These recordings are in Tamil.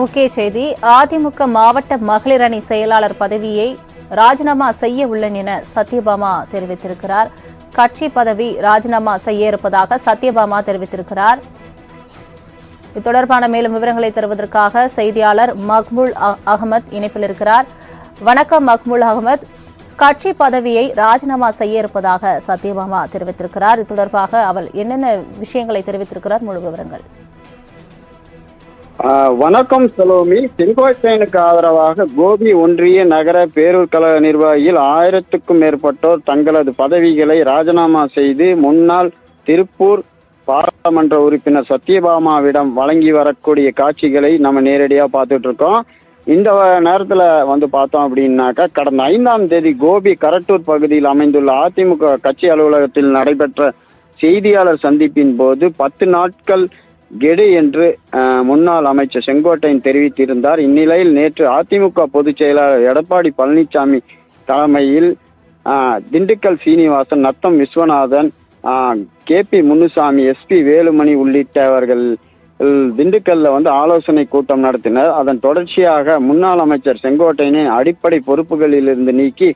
முக்கிய செய்தி அதிமுக மாவட்ட மகளிர் அணி செயலாளர் பதவியை ராஜினாமா செய்ய உள்ளேன் என சத்யபாமா தெரிவித்திருக்கிறார். கட்சி பதவி ராஜினாமா செய்ய இருப்பதாக சத்யபாமா தெரிவித்திருக்கிறார். இது தொடர்பான மேலும் விவரங்களை தருவதற்காக செய்தியாளர் மக்முல் அ- அகமத் இணைப்பில் இருக்கிறார். வணக்கம் மக்முல் அகமத். கட்சி பதவியை ராஜினாமா செய்ய இருப்பதாக சத்யபாமா தெரிவித்திருக்கிறார். இது தொடர்பாக அவள் என்னென்ன விஷயங்களை தெரிவித்திருக்கிறார் முழு விவரங்கள். வணக்கம் சலோமி. செங்கோட்டையனுக்கு ஆதரவாக கோபி ஒன்றிய நகர பேரூர் கழக நிர்வாகியில் ஆயிரத்துக்கும் மேற்பட்டோர் தங்களது பதவிகளை ராஜினாமா செய்து முன்னாள் திருப்பூர் பாராளுமன்ற உறுப்பினர் சத்யபாமாவிடம் வழங்கி வரக்கூடிய காட்சிகளை நம்ம நேரடியாக பார்த்துட்டு இருக்கோம் இந்த நேரத்தில் வந்து பார்த்தோம் அப்படின்னாக்கா கடந்த ஐந்தாம் தேதி கோபி கரட்டூர் பகுதியில் அமைந்துள்ள அதிமுக கட்சி அலுவலகத்தில் நடைபெற்ற செய்தியாளர் சந்திப்பின் போது பத்து நாட்கள் கெடு என்று முன்னாள் அமைச்சர் செங்கோட்டையன் தெரிவித்திருந்தார். இந்நிலையில் நேற்று அதிமுக பொதுச் செயலாளர் எடப்பாடி பழனிசாமி தலைமையில் Dindigul Srinivasan Natham Viswanathan K P Munusamy SP Velumani உள்ளிட்டவர்கள் திண்டுக்கல்ல வந்து ஆலோசனை கூட்டம் நடத்தினர். அதன் தொடர்ச்சியாக முன்னாள் அமைச்சர் செங்கோட்டையனை அடிப்படை பொறுப்புகளிலிருந்து நீக்கி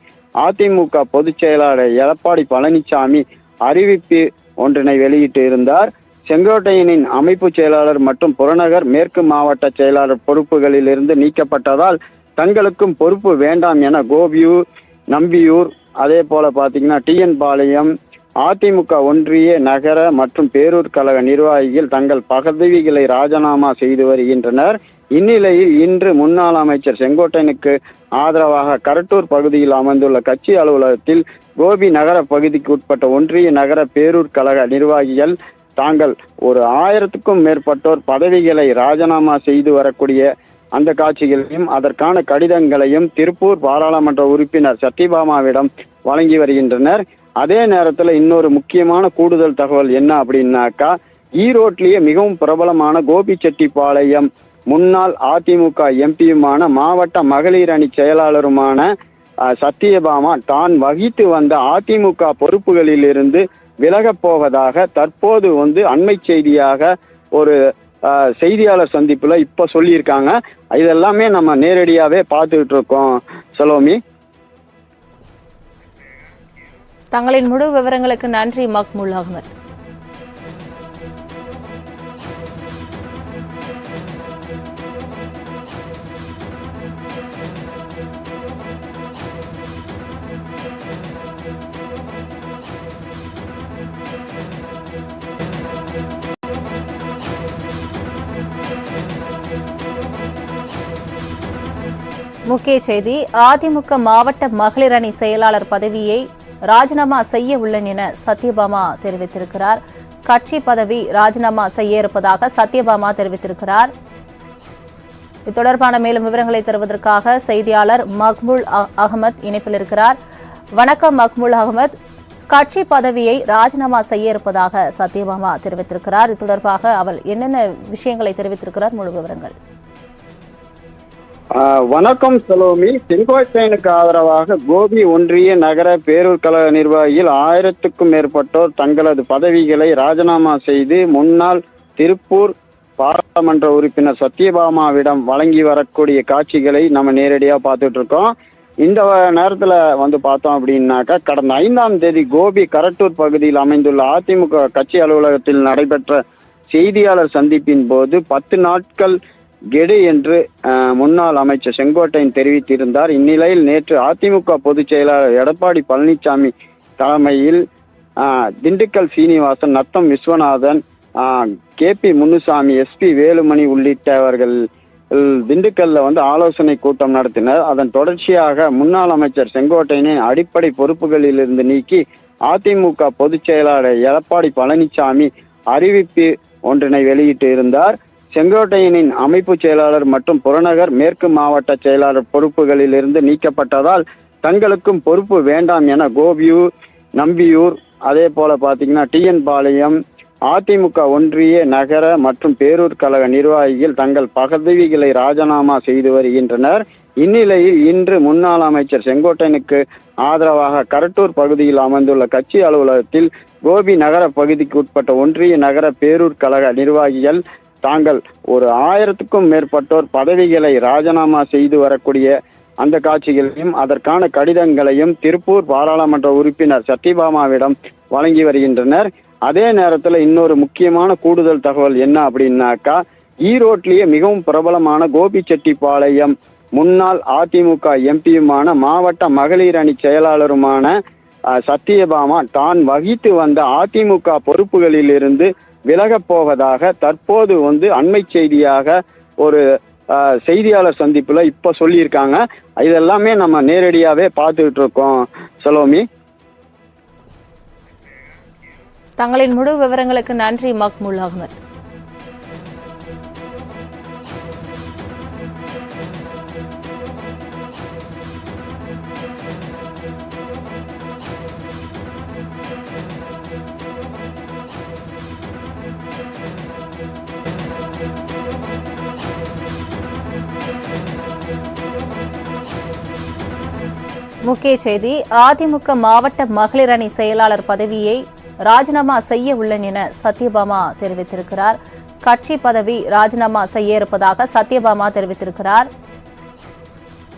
அதிமுக பொதுச் செயலாளர் எடப்பாடி பழனிசாமி அறிவிப்பு ஒன்றினை வெளியிட்டு இருந்தார். செங்கோட்டையனின் அமைப்பு செயலாளர் மற்றும் புறநகர் மேற்கு மாவட்ட செயலாளர் பொறுப்புகளிலிருந்து நீக்கப்பட்டதால் தங்களுக்கும் பொறுப்பு வேண்டாம் என கோபியூர் நம்பியூர் அதே போல பார்த்தீங்கன்னா டிஎன் பாளையம் அதிமுக ஒன்றிய நகர மற்றும் பேரூர் கழக நிர்வாகிகள் தங்கள் பதவிகளை ராஜினாமா செய்து வருகின்றனர். இந்நிலையில் இன்று முன்னாள் அமைச்சர் செங்கோட்டையனுக்கு ஆதரவாக கரட்டூர் பகுதியில் அமைந்துள்ள கட்சி அலுவலகத்தில் கோபி நகர பகுதிக்கு உட்பட்ட ஒன்றிய நகர பேரூர் கழக நிர்வாகிகள் தாங்கள் ஒரு ஆயிரத்துக்கும் மேற்பட்டோர் பதவிகளை ராஜினாமா செய்து வரக்கூடிய அந்த காட்சிகளையும் அதற்கான கடிதங்களையும் திருப்பூர் பாராளுமன்ற உறுப்பினர் சத்யபாமாவிடம் வழங்கி வருகின்றனர். அதே நேரத்தில் இன்னொரு முக்கியமான கூடுதல் தகவல் என்ன அப்படின்னாக்கா ஈரோட்லேயே மிகவும் பிரபலமான கோபிச்செட்டிப்பாளையம் முன்னாள் அதிமுக எம்பியுமான மாவட்ட மகளிர் அணி செயலாளருமான சத்யபாமா தான் வகித்து வந்த அதிமுக பொறுப்புகளிலிருந்து விலகப் போவதாக தற்போது வந்து அண்மை செய்தியாக ஒரு செய்தியாளர் சந்திப்பில் இப்போ சொல்லியிருக்காங்க. இதெல்லாமே நம்ம நேரடியாகவே பார்த்துக்கிட்டு இருக்கோம் சலோமி. தங்களின் முழு விவரங்களுக்கு நன்றி மக்முல் அகமது. முக்கிய செய்தி அதிமுக மாவட்ட மகளிர் அணி செயலாளர் பதவியை ராஜினாமா செய்ய உள்ளேன் என சத்யபாமா தெரிவித்திருக்கிறார். கட்சி பதவி ராஜினாமா செய்ய இருப்பதாக சத்யபாமா தெரிவித்திருக்கிறார். இது தொடர்பான மேலும் விவரங்களை தருவதற்காக செய்தியாளர் மக்முல் அகமத் இணைப்பில் இருக்கிறார். வணக்கம் மக்முல் அகமத். கட்சி பதவியை ராஜினாமா செய்ய இருப்பதாக சத்யபாமா தெரிவித்திருக்கிறார். இது தொடர்பாக அவள் என்னென்ன விஷயங்களை தெரிவித்திருக்கிறார் முழு விவரங்கள். வணக்கம் சலோமி. செங்கோட்டையனுக்கு ஆதரவாக கோபி ஒன்றிய நகர பேரூர் கழக நிர்வாகியில் ஆயிரத்துக்கும் மேற்பட்டோர் தங்களது பதவிகளை ராஜினாமா செய்து முன்னாள் திருப்பூர் பாராளுமன்ற உறுப்பினர் சத்யபாமாவிடம் வழங்கி வரக்கூடிய காட்சிகளை நம்ம நேரடியாக பார்த்துட்டு இருக்கோம் இந்த நேரத்தில் வந்து பார்த்தோம் அப்படின்னாக்கா கடந்த ஐந்தாம் தேதி கோபி கரட்டூர் பகுதியில் அமைந்துள்ள அதிமுக கட்சி அலுவலகத்தில் நடைபெற்ற செய்தியாளர் சந்திப்பின் போது பத்து நாட்கள் கெடு என்று முன்னாள் அமைச்சர் செங்கோட்டையன் தெரிவித்திருந்தார். இந்நிலையில் நேற்று அதிமுக பொதுச் செயலாளர் எடப்பாடி பழனிசாமி தலைமையில் Dindigul Srinivasan Natham Viswanathan K P Munusamy SP Velumani உள்ளிட்டவர்கள் திண்டுக்கல்ல வந்து ஆலோசனை கூட்டம் நடத்தினர். அதன் தொடர்ச்சியாக முன்னாள் அமைச்சர் செங்கோட்டையனை அடிப்படை பொறுப்புகளிலிருந்து நீக்கி அதிமுக பொதுச் செயலாளர் எடப்பாடி பழனிசாமி அறிவிப்பு ஒன்றினை வெளியிட்டு இருந்தார். செங்கோட்டையனின் அமைப்பு செயலாளர் மற்றும் புறநகர் மேற்கு மாவட்ட செயலாளர் பொறுப்புகளிலிருந்து நீக்கப்பட்டதால் தங்களுக்கும் பொறுப்பு வேண்டாம் என கோபியூர் நம்பியூர் அதே போல பார்த்தீங்கன்னா டிஎன் பாளையம் அதிமுக ஒன்றிய நகர மற்றும் பேரூர் கழக நிர்வாகிகள் தங்கள் பதவிகளை ராஜினாமா செய்து வருகின்றனர். இந்நிலையில் இன்று முன்னாள் அமைச்சர் செங்கோட்டையனுக்கு ஆதரவாக கரட்டூர் பகுதியில் அமைந்துள்ள கட்சி அலுவலகத்தில் கோபி நகர பகுதிக்கு உட்பட்ட ஒன்றிய நகர பேரூர் கழக நிர்வாகிகள் தாங்கள் ஒரு ஆயிரத்துக்கும் மேற்பட்டோர் பதவிகளை ராஜினாமா செய்து வரக்கூடிய அந்த காட்சிகளையும் அதற்கான கடிதங்களையும் திருப்பூர் பாராளுமன்ற உறுப்பினர் சத்யபாமாவிடம் வழங்கி வருகின்றனர். அதே நேரத்தில் இன்னொரு முக்கியமான கூடுதல் தகவல் என்ன அப்படின்னாக்கா ஈரோட்லேயே மிகவும் பிரபலமான கோபிச்செட்டிப்பாளையம் முன்னாள் அதிமுக எம்பியுமான மாவட்ட மகளிர் அணி செயலாளருமான சத்யபாமா தான் வகித்து வந்த அதிமுக பொறுப்புகளிலிருந்து விலகப் போவதாக தற்போது வந்து அண்மை செய்தியாக ஒரு செய்தியாளர் சந்திப்பில் இப்போ சொல்லியிருக்காங்க. இதெல்லாமே நம்ம நேரடியாகவே பார்த்துக்கிட்டு இருக்கோம் சலோமி. தங்களின் முழு விவரங்களுக்கு நன்றி மக்முல் அகமது. முக்கிய செய்தி அதிமுக மாவட்ட மகளிர் அணி செயலாளர் பதவியை ராஜினாமா செய்ய உள்ளேன் என சத்யபாமா தெரிவித்திருக்கிறார். கட்சி பதவி ராஜினாமா செய்ய இருப்பதாக சத்யபாமா தெரிவித்திருக்கிறார்.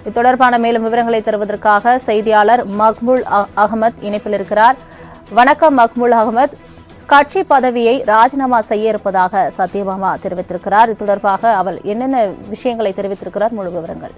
இது தொடர்பான மேலும் விவரங்களை தருவதற்காக செய்தியாளர் மக்முல் அ- அகமத் இணைப்பில் இருக்கிறார். வணக்கம் மக்முல் அகமத். கட்சி பதவியை ராஜினாமா செய்ய இருப்பதாக சத்யபாமா தெரிவித்திருக்கிறார். இது தொடர்பாக அவர் என்னென்ன விஷயங்களை தெரிவித்திருக்கிறார் முழு விவரங்கள்.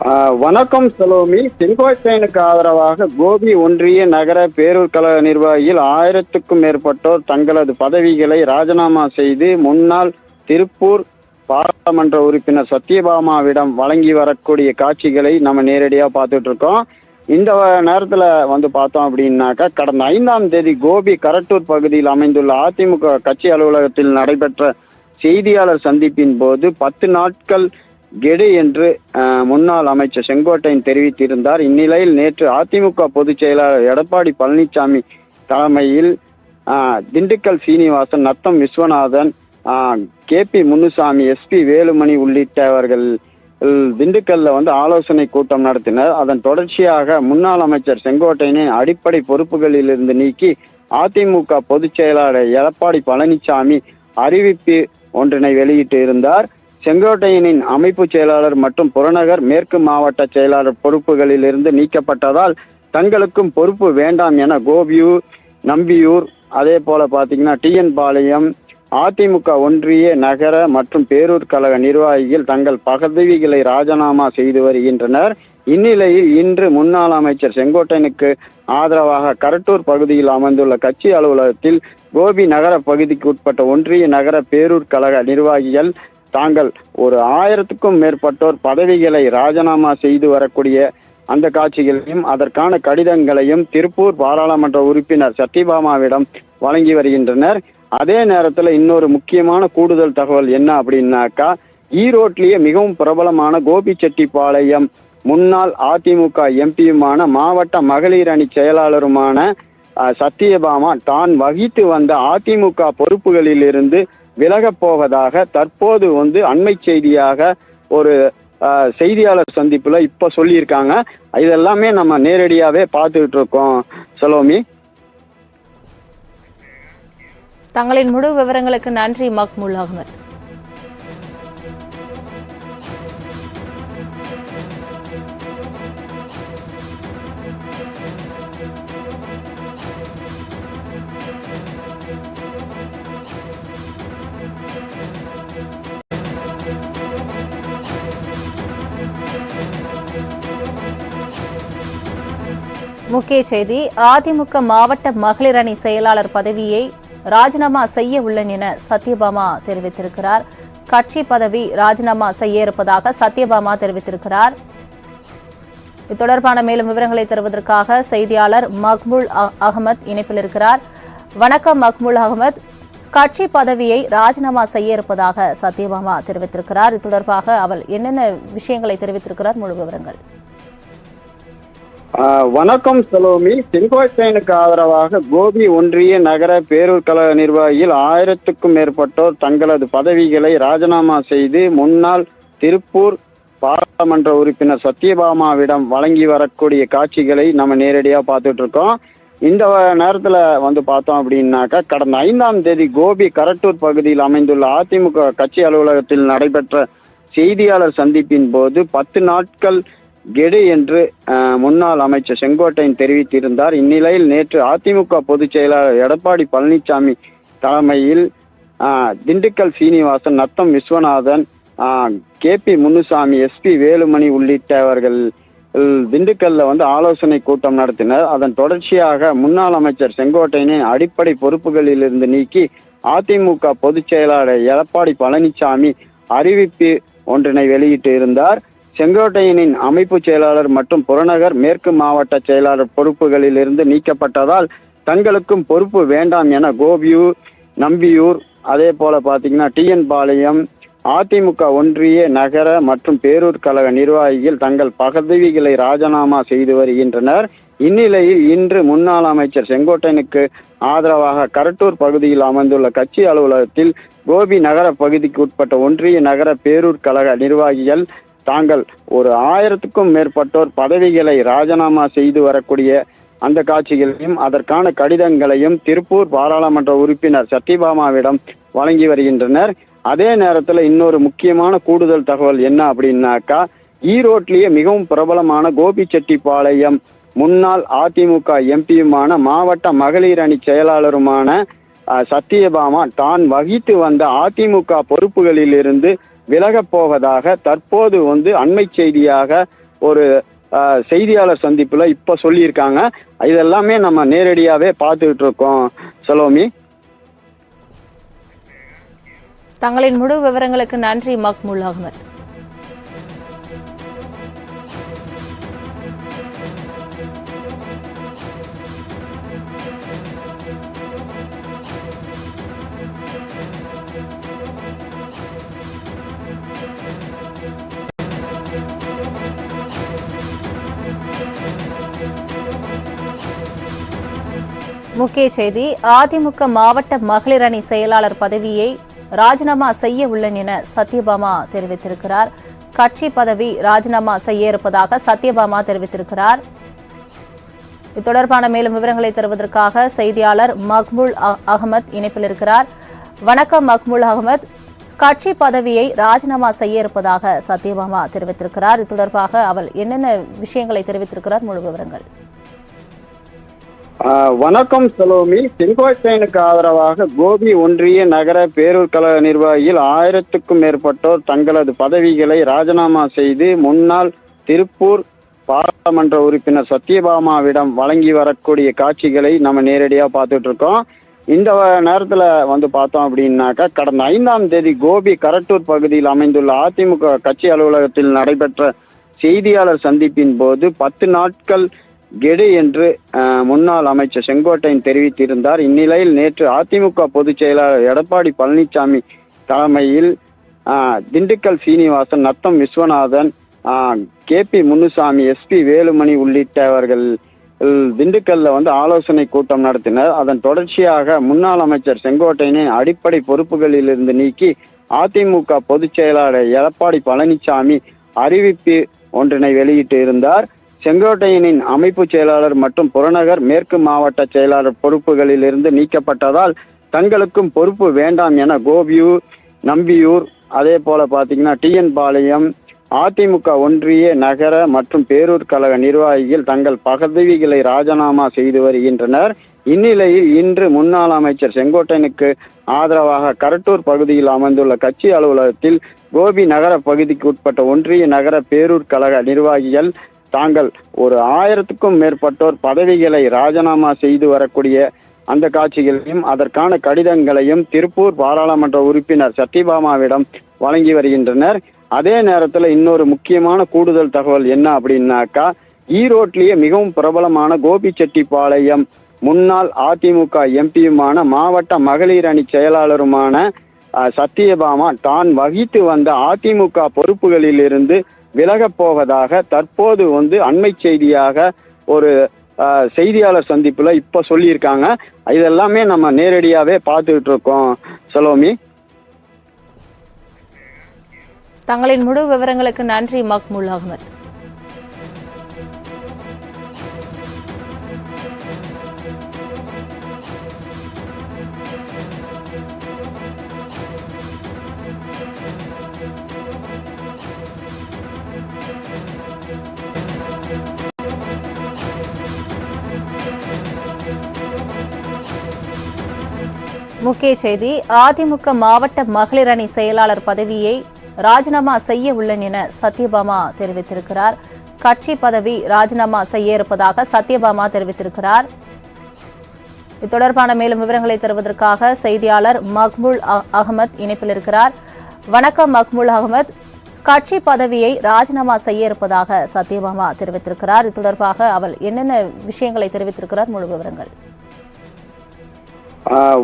வணக்கம் சலோமி. செங்கோட்டையனுக்கு ஆதரவாக கோபி ஒன்றிய நகர பேரூர் கழக நிர்வாகியில் ஆயிரத்துக்கும் மேற்பட்டோர் தங்களது பதவிகளை ராஜினாமா செய்து முன்னாள் திருப்பூர் பாராளுமன்ற உறுப்பினர் சத்யபாமாவிடம் வழங்கி வரக்கூடிய காட்சிகளை நம்ம நேரடியாக பார்த்துட்டு இருக்கோம் இந்த நேரத்தில் வந்து பார்த்தோம் அப்படின்னாக்கா கடந்த ஐந்தாம் தேதி கோபி கரட்டூர் பகுதியில் அமைந்துள்ள அதிமுக கட்சி அலுவலகத்தில் நடைபெற்ற செய்தியாளர் சந்திப்பின் போது பத்து நாட்கள் கெடு என்று முன்னாள் அமைச்சர் செங்கோட்டையன் தெரிவித்திருந்தார். இந்நிலையில் நேற்று அதிமுக பொதுச் செயலாளர் எடப்பாடி பழனிசாமி தலைமையில் Dindigul Srinivasan Natham Viswanathan K P Munusamy SP Velumani உள்ளிட்டவர்கள் திண்டுக்கல்ல வந்து ஆலோசனை கூட்டம் நடத்தினர். அதன் தொடர்ச்சியாக முன்னாள் அமைச்சர் செங்கோட்டையனை அடிப்படை பொறுப்புகளில் இருந்து நீக்கி அதிமுக பொதுச் செயலாளர் எடப்பாடி பழனிசாமி அறிவிப்பு ஒன்றினை வெளியிட்டு இருந்தார். செங்கோட்டையனின் அமைப்பு செயலாளர் மற்றும் புறநகர் மேற்கு மாவட்ட செயலாளர் பொறுப்புகளில் இருந்து நீக்கப்பட்டதால் தங்களுக்கும் பொறுப்பு வேண்டாம் என கோபியூர் நம்பியூர் அதே போல பார்த்தீங்கன்னா டிஎன் பாளையம் அதிமுக ஒன்றிய நகர மற்றும் பேரூர் கழக நிர்வாகிகள் தங்கள் பதவிகளை ராஜினாமா செய்து வருகின்றனர். இந்நிலையில் இன்று முன்னாள் அமைச்சர் செங்கோட்டையனுக்கு ஆதரவாக கரட்டூர் பகுதியில் அமைந்துள்ள கட்சி அலுவலகத்தில் கோபி நகர பகுதிக்கு உட்பட்ட ஒன்றிய நகர பேரூர் கழக நிர்வாகிகள் தாங்கள் ஒரு ஆயிரத்துக்கும் மேற்பட்டோர் பதவிகளை ராஜினாமா செய்து வரக்கூடிய அந்த காட்சிகளையும் அதற்கான கடிதங்களையும் திருப்பூர் பாராளுமன்ற உறுப்பினர் சத்யபாமாவிடம் வழங்கி வருகின்றனர். அதே நேரத்தில் இன்னொரு முக்கியமான கூடுதல் தகவல் என்ன அப்படின்னாக்கா ஈரோட்லேயே மிகவும் பிரபலமான கோபிச்செட்டிப்பாளையம் முன்னாள் அதிமுக எம்பியுமான மாவட்ட மகளிர் அணி செயலாளருமான சத்யபாமா தான் வகித்து வந்த அதிமுக பொறுப்புகளிலிருந்து விலகப் போவதாக தற்போது வந்து அண்மை செய்தியாக ஒரு செய்தியாளர் சந்திப்பில் இப்போ சொல்லியிருக்காங்க. இதெல்லாமே நம்ம நேரடியாகவே பார்த்துக்கிட்டு இருக்கோம் சலோமி. தங்களின் முழு விவரங்களுக்கு நன்றி மக்முல் அகமது. முக்கிய செய்தி அதிமுக மாவட்ட மகளிர் அணி செயலாளர் பதவியை ராஜினாமா செய்ய உள்ளேன் என சத்யபாமா தெரிவித்திருக்கிறார். கட்சி பதவி ராஜினாமா செய்ய இருப்பதாக சத்யபாமா தெரிவித்திருக்கிறார். இது தொடர்பான மேலும் விவரங்களை தருவதற்காக செய்தியாளர் மக்முல் அ- அகமத் இணைப்பில் இருக்கிறார். வணக்கம் மக்முல் அகமத். கட்சி பதவியை ராஜினாமா செய்ய இருப்பதாக சத்யபாமா தெரிவித்திருக்கிறார். இது தொடர்பாக அவர் என்னென்ன விஷயங்களை தெரிவித்திருக்கிறார்? முழு விவரங்கள். வணக்கம் சலோமி. செங்கோட்டையனுக்கு ஆதரவாக கோபி ஒன்றிய நகர பேரூர் கழக நிர்வாகியில் ஆயிரத்துக்கும் மேற்பட்டோர் தங்களது பதவிகளை ராஜினாமா செய்து முன்னாள் திருப்பூர் பாராளுமன்ற உறுப்பினர் சத்யபாமாவிடம் வழங்கி வரக்கூடிய காட்சிகளை நம்ம நேரடியாக பார்த்துட்டு இருக்கோம் இந்த நேரத்தில் வந்து பார்த்தோம் அப்படின்னாக்கா கடந்த ஐந்தாம் தேதி கோபி கரட்டூர் பகுதியில் அமைந்துள்ள அதிமுக கட்சி அலுவலகத்தில் நடைபெற்ற செய்தியாளர் சந்திப்பின் போது பத்து நாட்கள் கெடு என்று முன்னாள் அமைச்சர் செங்கோட்டையன் தெரிவித்திருந்தார். இந்நிலையில் நேற்று அதிமுக பொதுச் செயலாளர் எடப்பாடி பழனிசாமி தலைமையில் Dindigul Srinivasan Natham Viswanathan K P Munusamy SP Velumani உள்ளிட்டவர்கள் திண்டுக்கல்ல வந்து ஆலோசனை கூட்டம் நடத்தினர். அதன் தொடர்ச்சியாக முன்னாள் அமைச்சர் செங்கோட்டையனின் அடிப்படை பொறுப்புகளிலிருந்து நீக்கி அதிமுக பொதுச் செயலாளர் எடப்பாடி பழனிசாமி அறிவிப்பு ஒன்றினை வெளியிட்டு இருந்தார். செங்கோட்டையனின் அமைப்பு செயலாளர் மற்றும் புறநகர் மேற்கு மாவட்ட செயலாளர் பொறுப்புகளிலிருந்து நீக்கப்பட்டதால் தங்களுக்கும் பொறுப்பு வேண்டாம் என கோபியூர் நம்பியூர் அதே போல பார்த்தீங்கன்னா டிஎன் பாளையம் அதிமுக ஒன்றிய நகர மற்றும் பேரூர் கழக நிர்வாகிகள் தங்கள் பதவிகளை ராஜினாமா செய்து வருகின்றனர். இந்நிலையில் இன்று முன்னாள் அமைச்சர் செங்கோட்டையனுக்கு ஆதரவாக கரட்டூர் பகுதியில் அமைந்துள்ள கட்சி அலுவலகத்தில் கோபி நகர பகுதிக்கு உட்பட்ட ஒன்றிய நகர பேரூர் கழக நிர்வாகிகள் தாங்கள் ஒரு ஆயிரத்துக்கும் மேற்பட்டோர் பதவிகளை ராஜினாமா செய்து வரக்கூடிய அந்த காட்சிகளையும் அதற்கான கடிதங்களையும் திருப்பூர் பாராளுமன்ற உறுப்பினர் சத்யபாமாவிடம் வழங்கி வருகின்றனர். அதே நேரத்தில் இன்னொரு முக்கியமான கூடுதல் தகவல் என்ன அப்படின்னாக்கா ஈரோட்லேயே மிகவும் பிரபலமான கோபிச்செட்டிப்பாளையம் முன்னாள் அதிமுக எம்பியுமான மாவட்ட மகளிர் அணி செயலாளருமான சத்யபாமா தான் வகித்து வந்த அதிமுக பொறுப்புகளிலிருந்து விலகப் போவதாக தற்போது வந்து அண்மை செய்தியாக ஒரு செய்தியாளர் சந்திப்பில் இப்போ சொல்லியிருக்காங்க. இதெல்லாமே நம்ம நேரடியாகவே பார்த்துக்கிட்டு இருக்கோம் சலோமி. தங்களின் முழு விவரங்களுக்கு நன்றி மக்முல் அகமது. முக்கிய செய்தி அதிமுக மாவட்ட மகளிர் அணி செயலாளர் பதவியை ராஜினாமா செய்ய உள்ளேன் என சத்யபாமா தெரிவித்திருக்கிறார். கட்சி பதவி ராஜினாமா செய்ய இருப்பதாக சத்யபாமா தெரிவித்திருக்கிறார். இது தொடர்பான மேலும் விவரங்களை தருவதற்காக செய்தியாளர் மக்முல் அ- அகமத் இணைப்பில் இருக்கிறார். வணக்கம் மக்முல் அகமத். கட்சி பதவியை ராஜினாமா செய்ய இருப்பதாக சத்யபாமா தெரிவித்திருக்கிறார். இது தொடர்பாக அவர் என்னென்ன விஷயங்களை தெரிவித்திருக்கிறார் முழு விவரங்கள். வணக்கம் சலோமி. செங்கோட்டையனுக்கு ஆதரவாக கோபி ஒன்றிய நகர பேரூர் கழக நிர்வாகியில் ஆயிரத்துக்கும் மேற்பட்டோர் தங்களது பதவிகளை ராஜினாமா செய்து முன்னாள் திருப்பூர் பாராளுமன்ற உறுப்பினர் சத்யபாமாவிடம் வழங்கி வரக்கூடிய காட்சிகளை நம்ம நேரடியாக பார்த்துட்டு இருக்கோம் இந்த நேரத்தில் வந்து பார்த்தோம் அப்படின்னாக்கா கடந்த ஐந்தாம் தேதி கோபி கரட்டூர் பகுதியில் அமைந்துள்ள அதிமுக கட்சி அலுவலகத்தில் நடைபெற்ற செய்தியாளர் சந்திப்பின் போது பத்து நாட்கள் கெடு என்று முன்னாள் அமைச்சர் செங்கோட்டையன் தெரிவித்திருந்தார். இந்நிலையில் நேற்று அதிமுக பொதுச் செயலாளர் எடப்பாடி பழனிசாமி தலைமையில் Dindigul Srinivasan Natham Viswanathan K P Munusamy SP Velumani உள்ளிட்டவர்கள் திண்டுக்கல்ல வந்து ஆலோசனை கூட்டம் நடத்தினர். அதன் தொடர்ச்சியாக முன்னாள் அமைச்சர் செங்கோட்டையனின் அடிப்படை பொறுப்புகளிலிருந்து நீக்கி அதிமுக பொதுச் செயலாளர் எடப்பாடி பழனிசாமி அறிவிப்பு ஒன்றினை வெளியிட்டு இருந்தார். செங்கோட்டையனின் அமைப்பு செயலாளர் மற்றும் புறநகர் மேற்கு மாவட்ட செயலாளர் பொறுப்புகளிலிருந்து நீக்கப்பட்டதால் தங்களுக்கும் பொறுப்பு வேண்டாம் என கோபியூர் நம்பியூர் அதே போல பார்த்தீங்கன்னா டிஎன் பாளையம் அதிமுக ஒன்றிய நகர மற்றும் பேரூர் கழக நிர்வாகிகள் தங்கள் பதவிகளை ராஜினாமா செய்து வருகின்றனர். இந்நிலையில் இன்று முன்னாள் அமைச்சர் செங்கோட்டையனுக்கு ஆதரவாக கரட்டூர் பகுதியில் அமைந்துள்ள கட்சி அலுவலகத்தில் கோபி நகர பகுதிக்கு உட்பட்ட ஒன்றிய நகர பேரூர் கழக நிர்வாகிகள் தாங்கள் ஒரு ஆயிரத்துக்கும் மேற்பட்டோர் பதவிகளை ராஜினாமா செய்து வரக்கூடிய அந்த காட்சிகளையும் அதற்கான கடிதங்களையும் திருப்பூர் பாராளுமன்ற உறுப்பினர் சத்யபாமாவிடம் வழங்கி வருகின்றனர். அதே நேரத்தில் இன்னொரு முக்கியமான கூடுதல் தகவல் என்ன அப்படின்னாக்கா ஈரோட்லேயே மிகவும் பிரபலமான கோபிச்செட்டிப்பாளையம் முன்னாள் அதிமுக எம்பியுமான மாவட்ட மகளிர் அணி செயலாளருமான சத்யபாமா தான் வகித்து வந்த அதிமுக பொறுப்புகளிலிருந்து விலகப் போவதாக தற்போது வந்து அண்மை செய்தியாக ஒரு செய்தியாளர் சந்திப்பில் இப்போ சொல்லியிருக்காங்க. இதெல்லாமே நம்ம நேரடியாகவே பார்த்துக்கிட்டு இருக்கோம் சலோமி. தங்களின் முழு விவரங்களுக்கு நன்றி மக்முல் அகமது. முக்கிய செய்தி அதிமுக மாவட்ட மகளிர் அணி செயலாளர் பதவியை ராஜினாமா செய்ய உள்ளேன் என சத்யபாமா தெரிவித்திருக்கிறார். கட்சி பதவி ராஜினாமா செய்ய இருப்பதாக சத்யபாமா தெரிவித்திருக்கிறார். இது தொடர்பான மேலும் விவரங்களை தருவதற்காக செய்தியாளர் மக்முல் அ- அகமத் இணைப்பில் இருக்கிறார். வணக்கம் மக்முல் அகமத். கட்சி பதவியை ராஜினாமா செய்ய இருப்பதாக சத்யபாமா தெரிவித்திருக்கிறார். இது தொடர்பாக அவர் என்னென்ன விஷயங்களை தெரிவித்திருக்கிறார்? முழு விவரங்கள்.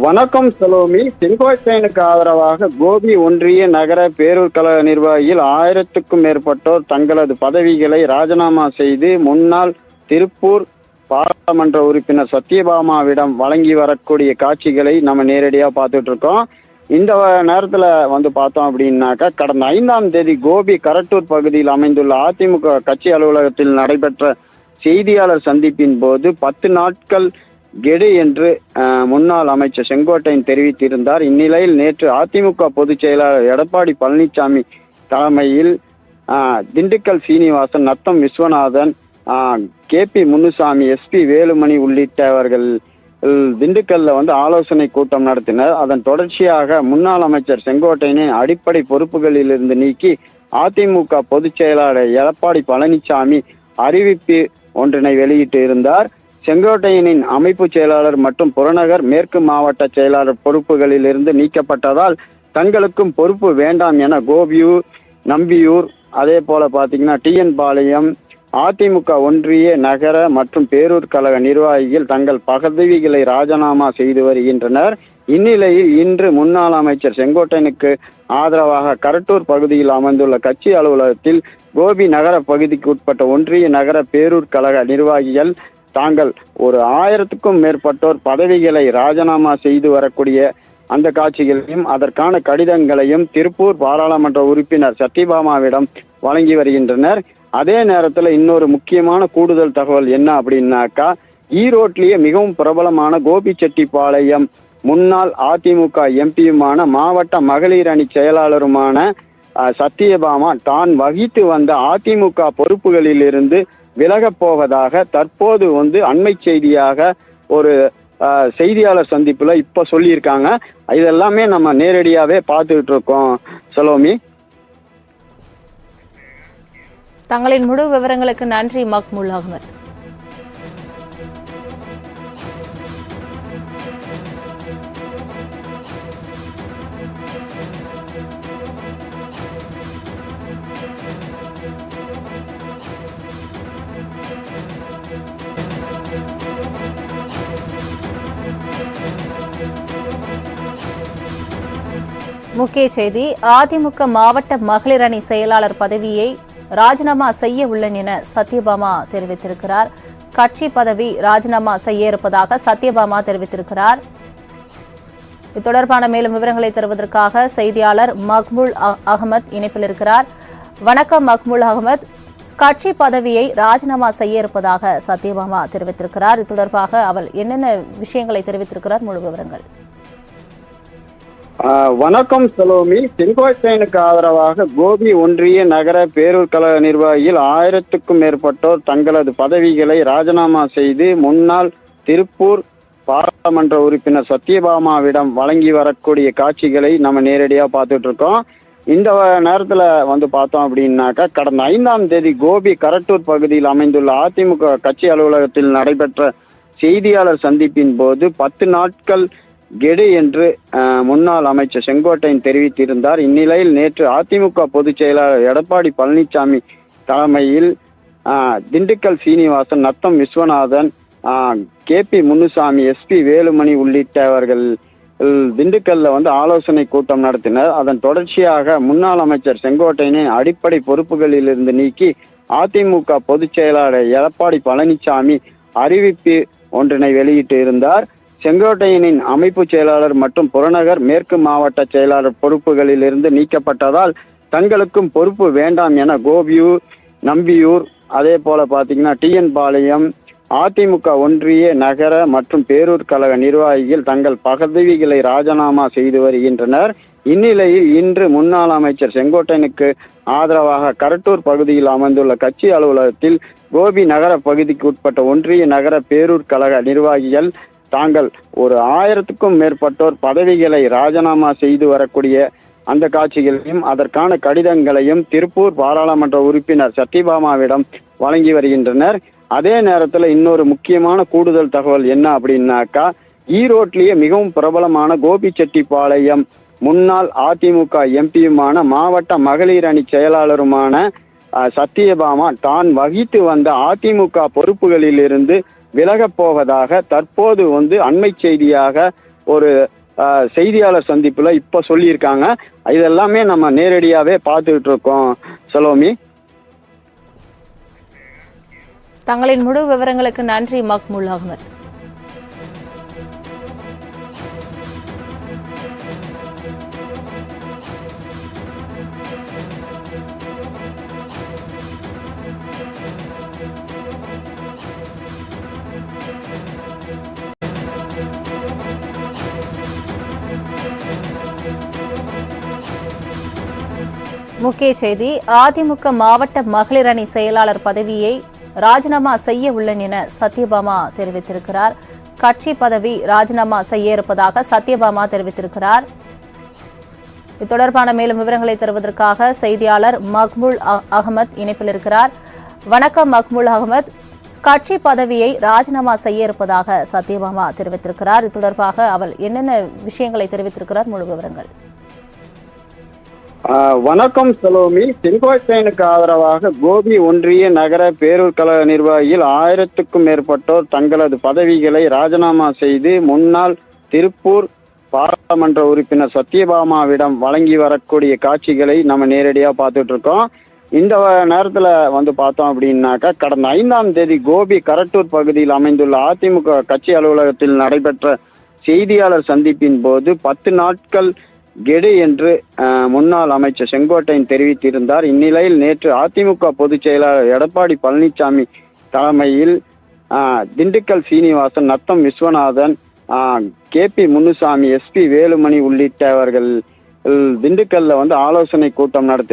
வணக்கம் சலோமி. செங்கோட்டையனுக்கு ஆதரவாக கோபி ஒன்றிய நகர பேரூர் கழக நிர்வாகியில் ஆயிரத்துக்கும் மேற்பட்டோர் தங்களது பதவிகளை ராஜினாமா செய்து முன்னாள் திருப்பூர் பாராளுமன்ற உறுப்பினர் சத்யபாமாவிடம் வழங்கி வரக்கூடிய காட்சிகளை நம்ம நேரடியாக பார்த்துட்டு இருக்கோம் இந்த நேரத்தில் வந்து பார்த்தோம் அப்படின்னாக்கா கடந்த ஐந்தாம் தேதி கோபி கரட்டூர் பகுதியில் அமைந்துள்ள அதிமுக கட்சி அலுவலகத்தில் நடைபெற்ற செய்தியாளர் சந்திப்பின் போது பத்து நாட்கள் கெடு என்று முன்னாள் அமைச்சர் செங்கோட்டையன் தெரிவித்திருந்தார். இந்நிலையில் நேற்று அதிமுக பொதுச் செயலாளர் எடப்பாடி பழனிசாமி தலைமையில் Dindigul Srinivasan Natham Viswanathan K P Munusamy SP Velumani உள்ளிட்டவர்கள் திண்டுக்கல்ல வந்து ஆலோசனை கூட்டம் நடத்தினர். அதன் தொடர்ச்சியாக முன்னாள் அமைச்சர் செங்கோட்டையனை அடிப்படை பொறுப்புகளிலிருந்து நீக்கி அதிமுக பொதுச் செயலாளர் எடப்பாடி பழனிசாமி அறிவிப்பு ஒன்றினை வெளியிட்டு இருந்தார். செங்கோட்டையனின் அமைப்பு செயலாளர் மற்றும் புறநகர் மேற்கு மாவட்ட செயலாளர் பொறுப்புகளிலிருந்து நீக்கப்பட்டதால் தங்களுக்கும் பொறுப்பு வேண்டாம் என கோபியூர் நம்பியூர் அதே போல பார்த்தீங்கன்னா டிஎன் பாளையம் அதிமுக ஒன்றிய நகர மற்றும் பேரூர் கழக நிர்வாகிகள் தங்கள் பதவிகளை ராஜினாமா செய்து வருகின்றனர். இந்நிலையில் இன்று முன்னாள் அமைச்சர் செங்கோட்டையனுக்கு ஆதரவாக கரட்டூர் பகுதியில் அமைந்துள்ள கட்சி அலுவலகத்தில் கோபி நகர பகுதிக்கு உட்பட்ட ஒன்றிய நகர பேரூர் கழக நிர்வாகிகள் தாங்கள் ஒரு ஆயிரத்துக்கும் மேற்பட்டோர் பதவிகளை ராஜினாமா செய்து வரக்கூடிய அந்த காட்சிகளையும் அதற்கான கடிதங்களையும் திருப்பூர் பாராளுமன்ற உறுப்பினர் சத்யபாமாவிடம் வழங்கி வருகின்றனர். அதே நேரத்தில் இன்னொரு முக்கியமான கூடுதல் தகவல் என்ன அப்படின்னாக்கா ஈரோட்லேயே மிகவும் பிரபலமான கோபிச்செட்டிப்பாளையம் முன்னாள் அதிமுக எம்பியுமான மாவட்ட மகளிர் அணி செயலாளருமான சத்யபாமா தான் வகித்து வந்த அதிமுக பொறுப்புகளிலிருந்து விலகப் போவதாக தற்போது வந்து அண்மை செய்தியாக ஒரு செய்தியாளர் சந்திப்புல இப்போ சொல்லியிருக்காங்க. இதெல்லாமே நம்ம நேரடியாவே பார்த்துக்கிட்டு இருக்கோம் சலோமி. தங்களின் முழு விவரங்களுக்கு நன்றி மக்முல் அகமது. முக்கிய செய்தி அதிமுக மாவட்ட மகளிர் அணி செயலாளர் பதவியை ராஜினாமா செய்ய உள்ளேன் என சத்யபாமா தெரிவித்திருக்கிறார். கட்சி பதவி ராஜினாமா செய்ய இருப்பதாக சத்யபாமா தெரிவித்திருக்கிறார். இது தொடர்பான மேலும் விவரங்களை தருவதற்காக செய்தியாளர் மக்முல் அகமத் இணைப்பில் இருக்கிறார். வணக்கம் மக்முல் அகமத். கட்சி பதவியை ராஜினாமா செய்ய இருப்பதாக சத்யபாமா தெரிவித்திருக்கிறார். இது தொடர்பாக அவர் என்னென்ன விஷயங்களை தெரிவித்திருக்கிறார் முழு விவரங்கள். வணக்கம் சலோமி. செங்கோட்டையனுக்கு ஆதரவாக கோபி ஒன்றிய நகர பேரூர் கழக நிர்வாகியில் ஆயிரத்துக்கும் மேற்பட்டோர் தங்களது பதவிகளை ராஜினாமா செய்து முன்னாள் திருப்பூர் பாராளுமன்ற உறுப்பினர் சத்யபாமாவிடம் வழங்கி வரக்கூடிய காட்சிகளை நம்ம நேரடியாக பார்த்துட்டு இருக்கோம் இந்த நேரத்தில் வந்து பார்த்தோம் அப்படின்னாக்கா கடந்த ஐந்தாம் தேதி கோபி கரட்டூர் பகுதியில் அமைந்துள்ள அதிமுக கட்சி அலுவலகத்தில் நடைபெற்ற செய்தியாளர் சந்திப்பின் போது பத்து நாட்கள் கெடு என்று முன்னாள் அமைச்சர் செங்கோட்டையன் தெரிவித்திருந்தார். இந்நிலையில் நேற்று அதிமுக பொதுச் செயலாளர் எடப்பாடி பழனிசாமி தலைமையில் Dindigul Srinivasan Natham Viswanathan K P Munusamy SP Velumani உள்ளிட்டவர்கள் திண்டுக்கல்ல வந்து ஆலோசனை கூட்டம் நடத்தினர். அதன் தொடர்ச்சியாக முன்னாள் அமைச்சர் செங்கோட்டையனின் அடிப்படை பொறுப்புகளிலிருந்து நீக்கி அதிமுக பொதுச் செயலாளர் எடப்பாடி பழனிசாமி அறிவிப்பு ஒன்றினை வெளியிட்டு இருந்தார். செங்கோட்டையனின் அமைப்பு செயலாளர் மற்றும் புறநகர் மேற்கு மாவட்ட செயலாளர் பொறுப்புகளிலிருந்து நீக்கப்பட்டதால் தங்களுக்கும் பொறுப்பு வேண்டாம் என கோபியூர் நம்பியூர் அதே போல பார்த்தீங்கன்னா டிஎன் பாளையம் அதிமுக ஒன்றிய நகர மற்றும் பேரூர் கழக நிர்வாகிகள் தங்கள் பதவிகளை ராஜினாமா செய்து வருகின்றனர். இந்நிலையில் இன்று முன்னாள் அமைச்சர் செங்கோட்டையனுக்கு ஆதரவாக கரட்டூர் பகுதியில் அமைந்துள்ள கட்சி அலுவலகத்தில் கோபி நகர பகுதிக்கு உட்பட்ட ஒன்றிய நகர பேரூர் கழக நிர்வாகிகள் தாங்கள் ஒரு ஆயிரத்துக்கும் மேற்பட்டோர் பதவிகளை ராஜினாமா செய்து வரக்கூடிய அந்த காட்சிகளையும் அதற்கான கடிதங்களையும் திருப்பூர் பாராளுமன்ற உறுப்பினர் சத்யபாமாவிடம் வழங்கி வருகின்றனர். அதே நேரத்தில் இன்னொரு முக்கியமான கூடுதல் தகவல் என்ன அப்படின்னாக்கா ஈரோட்லேயே மிகவும் பிரபலமான கோபிச்செட்டிப்பாளையம் முன்னாள் அதிமுக எம்பியுமான மாவட்ட மகளிர் அணி செயலாளருமான சத்யபாமா தான் வகித்து வந்த அதிமுக பொறுப்புகளிலிருந்து விலகப் போவதாக தற்போது வந்து அண்மை செய்தியாக ஒரு அஹ், செய்தியாளர் சந்திப்புல இப்ப சொல்லியிருக்காங்க. இதெல்லாமே நம்ம நேரடியாவே பார்த்துக்கிட்டு இருக்கோம் சலோமி. தங்களின் முழு விவரங்களுக்கு நன்றி மக்முல் அகமது. முக்கிய செய்தி அதிமுக மாவட்ட மகளிர் அணி செயலாளர் பதவியை ராஜினாமா செய்ய உள்ளேன் என சத்யபாமா தெரிவித்திருக்கிறார். கட்சி பதவி ராஜினாமா செய்ய இருப்பதாக சத்யபாமா தெரிவித்திருக்கிறார். இது தொடர்பான மேலும் விவரங்களை தருவதற்காக செய்தியாளர் மக்முல் அ- அகமத் இணைப்பில் இருக்கிறார். வணக்கம் மக்முல் அகமத். கட்சி பதவியை ராஜினாமா செய்ய இருப்பதாக சத்யபாமா தெரிவித்திருக்கிறார். இது தொடர்பாக அவர் என்னென்ன விஷயங்களை தெரிவித்திருக்கிறார்? முழு விவரங்கள். வணக்கம் சலோமி. செங்கோட்டையனுக்கு ஆதரவாக கோபி ஒன்றிய நகர பேரூர் கழக நிர்வாகியில் ஆயிரத்துக்கும் மேற்பட்டோர் தங்களது பதவிகளை ராஜினாமா செய்து முன்னாள் திருப்பூர் பாராளுமன்ற உறுப்பினர் சத்யபாமாவிடம் வழங்கி வரக்கூடிய காட்சிகளை நம்ம நேரடியாக பார்த்துட்டு இருக்கோம் இந்த நேரத்தில் வந்து பார்த்தோம் அப்படின்னாக்கா கடந்த ஐந்தாம் தேதி கோபி கரட்டூர் பகுதியில் அமைந்துள்ள அதிமுக கட்சி அலுவலகத்தில் நடைபெற்ற செய்தியாளர் சந்திப்பின் போது பத்து நாட்கள் கெடு என்று முன்னாள் அமைச்சர் செங்கோட்டையன் தெரிவித்திருந்தார். இந்நிலையில் நேற்று அதிமுக பொதுச் செயலாளர் எடப்பாடி பழனிசாமி தலைமையில் Dindigul Srinivasan Natham Viswanathan K P Munusamy SP Velumani உள்ளிட்டவர்கள் திண்டுக்கல்ல வந்து ஆலோசனை கூட்டம் நடத்தி